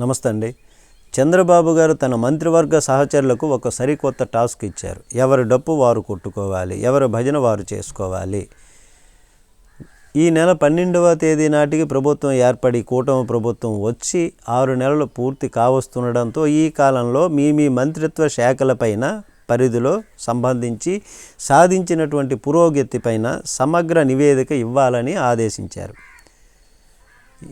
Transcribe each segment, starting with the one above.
నమస్తే అండి. చంద్రబాబు గారు తన మంత్రివర్గ సహచరులకు ఒక సరికొత్త టాస్క్ ఇచ్చారు. ఎవరి డప్పు వారు కొట్టుకోవాలి ఎవరి భజన వారు చేసుకోవాలి. ఈ నెల పన్నెండవ తేదీ నాటికి ప్రభుత్వం ఏర్పడి కూటమి ప్రభుత్వం వచ్చి ఆరు నెలలు పూర్తి కావస్తుండడంతో ఈ కాలంలో మీ మీ మంత్రిత్వ శాఖలపైన పరిధిలో సంబంధించి సాధించినటువంటి పురోగతిపైన సమగ్ర నివేదిక ఇవ్వాలని ఆదేశించారు.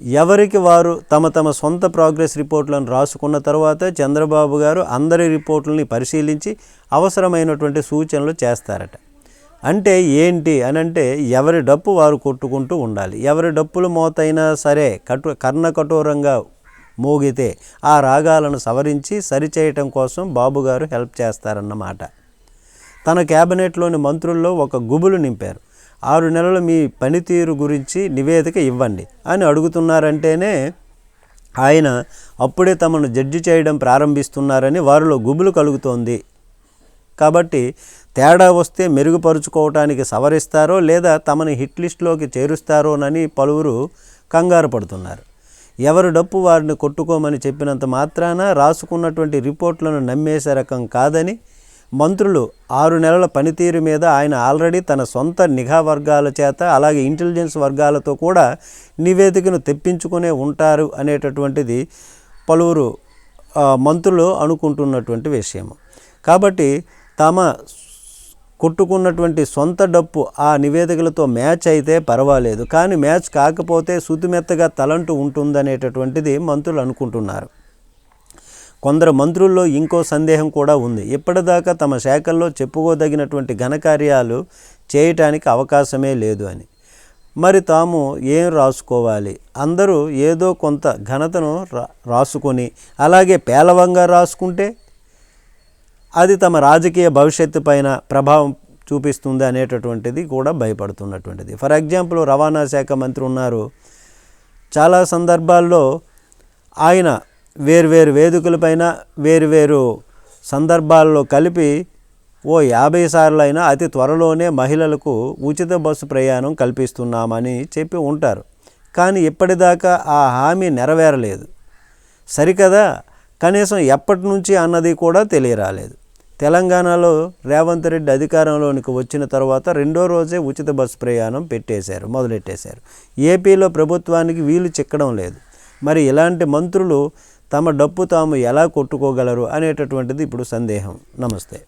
ఎవరికి వారు తమ తమ సొంత ప్రోగ్రెస్ రిపోర్ట్లను రాసుకున్న తర్వాత చంద్రబాబు గారు అందరి రిపోర్టులని పరిశీలించి అవసరమైనటువంటి సూచనలు చేస్తారట. అంటే ఏంటి అని అంటే ఎవరి డప్పు వారు కొట్టుకుంటూ ఉండాలి. ఎవరి డప్పులు మోతైనా సరే కటు కర్ణ కఠోరంగా మోగితే ఆ రాగాలను సవరించి సరిచేయటం కోసం బాబుగారు హెల్ప్ చేస్తారన్నమాట. తన క్యాబినెట్లోని మంత్రుల్లో ఒక గుబులు నింపారు. ఆరు నెలలు మీ పనితీరు గురించి నివేదిక ఇవ్వండి అని అడుగుతున్నారంటేనే ఆయన అప్పుడే తమను జడ్జి చేయడం ప్రారంభిస్తున్నారని వారిలో గుబులు కలుగుతోంది. కాబట్టి తేడా వస్తే మెరుగుపరుచుకోవటానికి సవరిస్తారో లేదా తమని హిట్ లిస్ట్లోకి చేరుస్తారోనని పలువురు కంగారు పడుతున్నారు. ఎవరు డప్పు వారిని కొట్టుకోమని చెప్పినంత మాత్రాన రాసుకున్నటువంటి రిపోర్ట్లను నమ్మేసే రకం కాదని మంత్రులు ఆరు నెలల పనితీరు మీద ఆయన ఆల్రెడీ తన సొంత నిఘా వర్గాల చేత అలాగే ఇంటెలిజెన్స్ వర్గాలతో కూడా నివేదికను తెప్పించుకునే ఉంటారు అనేటటువంటిది పలువురు మంత్రులు అనుకుంటున్నటువంటి విషయం కాబట్టి తమ కొట్టుకున్నటువంటి సొంత డప్పు ఆ నివేదికలతో మ్యాచ్ అయితే పర్వాలేదు. కానీ మ్యాచ్ కాకపోతే సుతిమెత్తగా తలంటు ఉంటుందనేటటువంటిది మంత్రులు అనుకుంటున్నారు. కొందరు మంత్రుల్లో ఇంకో సందేహం కూడా ఉంది. ఇప్పటిదాకా తమ శాఖల్లో చెప్పుకోదగినటువంటి ఘనకార్యాలు చేయటానికి అవకాశమే లేదు అని. మరి తాము ఏం రాసుకోవాలి? అందరూ ఏదో కొంత ఘనతను రా రాసుకొని అలాగే పేలవంగా రాసుకుంటే అది తమ రాజకీయ భవిష్యత్తు పైన ప్రభావం చూపిస్తుంది అనేటటువంటిది కూడా భయపడుతున్నటువంటిది. ఫర్ ఎగ్జాంపుల్ రవాణా శాఖ మంత్రి ఉన్నారు. చాలా సందర్భాల్లో ఆయన వేరువేరు వేదికలపైన వేరువేరు సందర్భాల్లో కలిపి ఓ యాభై సార్లైనా అతి త్వరలోనే మహిళలకు ఉచిత బస్సు ప్రయాణం కల్పిస్తున్నామని చెప్పి ఉంటారు. కానీ ఇప్పటిదాకా ఆ హామీ నెరవేరలేదు. సరికదా? కనీసం ఎప్పటి నుంచి అన్నది కూడా తెలియరాలేదు. తెలంగాణలో రేవంత్ రెడ్డి అధికారంలోనికి వచ్చిన తర్వాత రెండో రోజే ఉచిత బస్సు ప్రయాణం పెట్టేశారు మొదలెట్టేశారు. ఏపీలో ప్రభుత్వానికి వీలు చిక్కడం లేదు. మరి ఇలాంటి మంత్రులు తమ డప్పు తాము ఎలా కొట్టుకోగలరు అనేటటువంటిది ఇప్పుడు సందేహం. నమస్తే.